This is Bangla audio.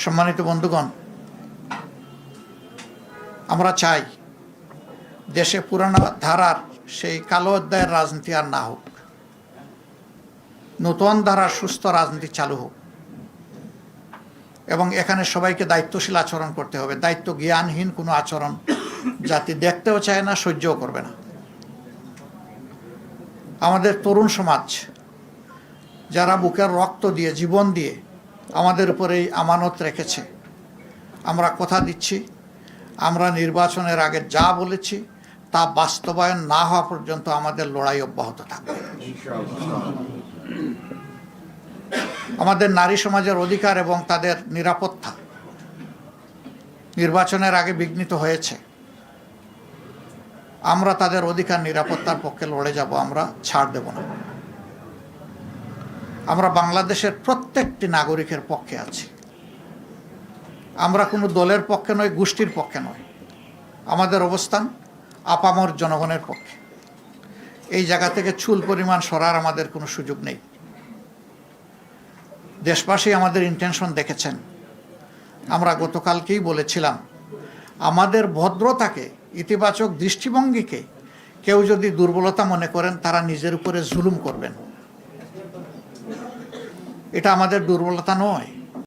সম্মানিত বন্ধুগণ, আমরা চাই দেশে পুরানো ধারার সেই কালো অধ্যায়ের রাজনীতি আর না হোক, নতুন ধারার সুস্থ রাজনীতি চালু হোক। এবং এখানে সবাইকে দায়িত্বশীল আচরণ করতে হবে। দায়িত্ব জ্ঞানহীন কোনো আচরণ জাতি দেখতেও চায় না, সহ্যও করবে না। আমাদের তরুণ সমাজ, যারা বুকের রক্ত দিয়ে, জীবন দিয়ে আমাদের উপরে এই আমানত রেখেছে। আমরা কথা দিচ্ছি, আমরা নির্বাচনের আগে যা বলেছি তা বাস্তবায়ন না হওয়া পর্যন্ত আমাদের লড়াই অব্যাহত থাকবে। আমাদের নারী সমাজের অধিকার এবং তাদের নিরাপত্তা নির্বাচনের আগে বিঘ্নিত হয়েছে। আমরা তাদের অধিকার নিরাপত্তার পক্ষে লড়ে যাব, আমরা ছাড় দেব না। আমরা বাংলাদেশের প্রত্যেকটি নাগরিকের পক্ষে আছি। আমরা কোনো দলের পক্ষে নয়, গোষ্ঠীর পক্ষে নয়। আমাদের অবস্থান আপামর জনগণের পক্ষে। এই জায়গা থেকে চুল পরিমাণ সরার আমাদের কোনো সুযোগ নেই। দেশবাসী আমাদের ইন্টেনশন দেখেছেন। আমরা গতকালকেই বলেছিলাম, আমাদের ভদ্রতাকে, ইতিবাচক দৃষ্টিভঙ্গিকে কেউ যদি দুর্বলতা মনে করেন, তারা নিজের উপরে জুলুম করবেন। এটা আমাদের দুর্বলতা নয়।